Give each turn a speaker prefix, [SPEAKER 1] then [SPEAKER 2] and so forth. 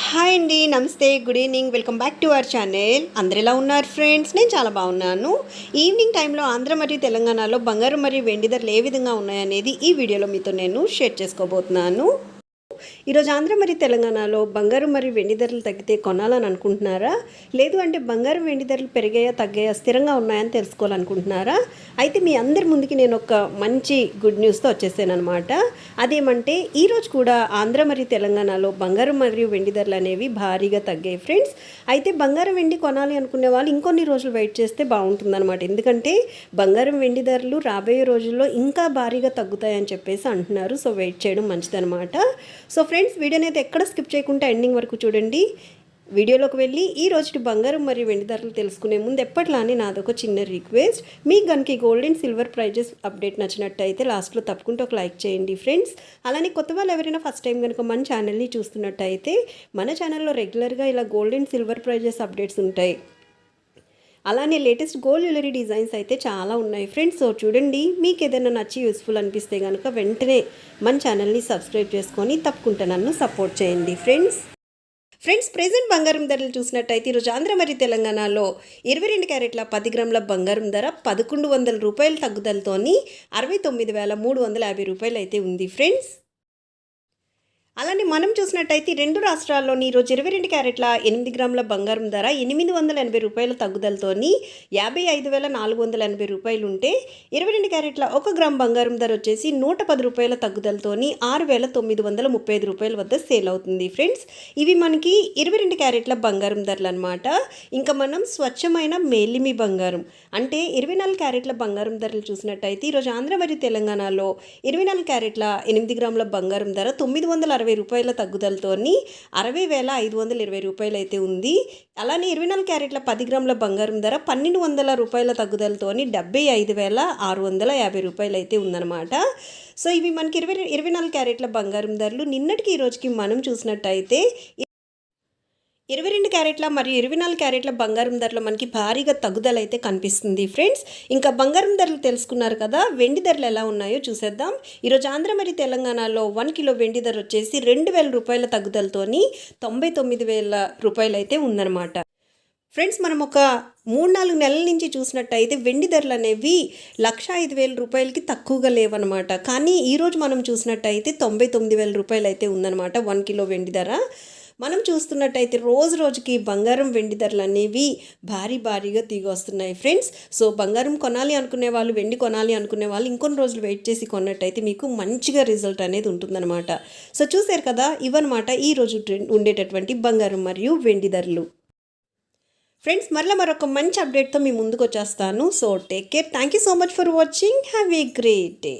[SPEAKER 1] Hi అండి నమస్తే good evening welcome back to our channel. అందరు ఎలా ఉన్నారు ఫ్రెండ్స్? నేను చాలా బాగున్నాను. ఈవినింగ్ టైంలో ఆంధ్ర మరియు తెలంగాణలో బంగారు మరియు వెండి ధరలు ఏ విధంగా ఉన్నాయనేది ఈ వీడియోలో మీతో నేను షేర్ చేసుకోబోతున్నాను. ఈరోజు ఆంధ్ర మరియు తెలంగాణలో బంగారు మరియు వెండి ధరలు తగ్గితే కొనాలని అనుకుంటున్నారా? లేదు అంటే బంగారు వెండి ధరలు పెరిగాయా తగ్గాయా స్థిరంగా ఉన్నాయని తెలుసుకోవాలనుకుంటున్నారా? అయితే మీ అందరి ముందుకి నేను ఒక మంచి గుడ్ న్యూస్తో వచ్చేసాను అనమాట అదేమంటే ఈరోజు కూడా ఆంధ్ర మరియు తెలంగాణలో బంగారు మరియు వెండి ధరలు అనేవి భారీగా తగ్గాయి ఫ్రెండ్స్. అయితే బంగారం వెండి కొనాలి అనుకునే వాళ్ళు ఇంకొన్ని రోజులు వెయిట్ చేస్తే బాగుంటుందన్నమాట. ఎందుకంటే బంగారం వెండి ధరలు రాబోయే రోజుల్లో ఇంకా భారీగా తగ్గుతాయని చెప్పేసి అంటున్నారు. సో వెయిట్ చేయడం మంచిదన్నమాట. సో ఫ్రెండ్స్ వీడియోని అయితే ఎక్కడ స్కిప్ చేయకుండా ఎండింగ్ వరకు చూడండి. వీడియోలోకి వెళ్ళి ఈ రోజుటి బంగారం మరియు వెండి ధరలు తెలుసుకునే ముందు ఎప్పట్లానే నాదొక చిన్న రిక్వెస్ట్. మీకు కనుక ఈ gold and silver prices update నచ్చినట్టయితే లాస్ట్లో తప్పకుండా ఒక లైక్ చేయండి ఫ్రెండ్స్. అలానే కొత్త వాళ్ళు ఎవరైనా ఫస్ట్ టైం కనుక మన ఛానల్ని చూస్తున్నట్టయితే మన ఛానల్లో రెగ్యులర్గా ఇలా gold and silver prices updates ఉంటాయి. అలానే లేటెస్ట్ గోల్డ్ జ్యువెలరీ డిజైన్స్ అయితే చాలా ఉన్నాయి. ఫ్రెండ్స్ సో చూడండి మీకు ఏదైనా నచ్చి యూస్ఫుల్ అనిపిస్తే కనుక వెంటనే మన ఛానల్ని సబ్స్క్రైబ్ చేసుకొని తప్పకుండా నన్ను సపోర్ట్ చేయండి. ఫ్రెండ్స్ ఫ్రెండ్స్ ప్రెజెంట్ బంగారం ధరలు చూసినట్టయితే ఈరోజు ఆంధ్ర మరియు తెలంగాణలో ఇరవై రెండు క్యారెట్ల పది గ్రాముల బంగారం ధర పదకొండు వందల రూపాయల తగ్గుదలతోని అరవై తొమ్మిది వేల మూడు వందల యాభై రూపాయలు అయితే ఉంది. ఫ్రెండ్స్ అలానే మనం చూసినట్టయితే రెండు రాష్ట్రాల్లోని ఈరోజు ఇరవై రెండు క్యారెట్ల ఎనిమిది గ్రాముల బంగారం ధర ఎనిమిది వందల ఎనభై రూపాయల తగ్గుదలతోని యాభై ఐదు వేల నాలుగు వందల ఎనభై రూపాయలు ఉంటే ఇరవై రెండు క్యారెట్ల ఒక గ్రామ్ బంగారం ధర వచ్చేసి నూట పది రూపాయల తగ్గుదలతోని ఆరు వేల తొమ్మిది వందల ముప్పై ఐదు రూపాయల వద్ద సేల్ అవుతుంది. ఫ్రెండ్స్ ఇవి మనకి ఇరవై రెండు క్యారెట్ల బంగారం ధరలు అనమాట ఇంకా మనం స్వచ్ఛమైన మేలిమి బంగారం అంటే ఇరవై నాలుగు క్యారెట్ల బంగారం ధరలు చూసినట్టయితే ఈరోజు ఆంధ్ర మరియు తెలంగాణలో ఇరవై నాలుగు క్యారెట్ల ఎనిమిది గ్రాముల బంగారం ధర తొమ్మిది వందల అరవై రూపాయల తగ్గుదలతోని అరవై వేల ఐదు వందల ఇరవై రూపాయలు అయితే ఉంది. అలానే ఇరవై నాలుగు క్యారెట్ల పది గ్రాముల బంగారం ధర పన్నెండు వందల రూపాయల తగ్గుదలతోని డెబ్బై ఐదు వేల ఆరు వందల యాభై రూపాయలు అయితే ఉందన్నమాట. సో ఇవి మనకి ఇరవై ఇరవై నాలుగు క్యారెట్ల బంగారం ధరలు. నిన్నటికి ఈ రోజుకి మనం చూసినట్టయితే ఇరవై రెండు క్యారెట్ల మరియు ఇరవై నాలుగు క్యారెట్ల బంగారం ధరలో మనకి భారీగా తగ్గుదల అయితే కనిపిస్తుంది ఫ్రెండ్స్. ఇంకా బంగారం ధరలు తెలుసుకున్నారు కదా వెండి ధరలు ఎలా ఉన్నాయో చూసేద్దాం. ఈరోజు ఆంధ్ర మరియు తెలంగాణలో వన్ కిలో వెండి ధర వచ్చేసి రెండు వేల రూపాయల తగ్గుదలతోని తొంభై తొమ్మిది వేల రూపాయలు అయితే ఉందన్నమాట. ఫ్రెండ్స్ మనం ఒక మూడు నాలుగు నెలల నుంచి చూసినట్టయితే వెండి ధరలు అనేవి లక్ష ఐదు వేల రూపాయలకి తక్కువగా లేవన్నమాట. కానీ ఈరోజు మనం చూసినట్టయితే తొంభై తొమ్మిది వేల రూపాయలు అయితే ఉందన్నమాట వన్ కిలో వెండి ధర. మనం చూస్తున్నట్టయితే రోజు రోజుకి బంగారం వెండి ధరలు అనేవి భారీ భారీగా దిగి వస్తున్నాయి ఫ్రెండ్స్. సో బంగారం కొనాలి అనుకునే వాళ్ళు వెండి కొనాలి అనుకునే వాళ్ళు ఇంకొన్ని రోజులు వెయిట్ చేసి కొన్నట్టయితే మీకు మంచిగా రిజల్ట్ అనేది ఉంటుందన్నమాట. సో చూసారు కదా ఇవన్నమాట ఈరోజు ట్రెండ్ ఉండేటటువంటి బంగారం మరియు వెండి ధరలు. ఫ్రెండ్స్ మరలా మరొక మంచి అప్డేట్తో మీ ముందుకు వచ్చేస్తాను. So take care. Thank you so much for watching. Have a great day.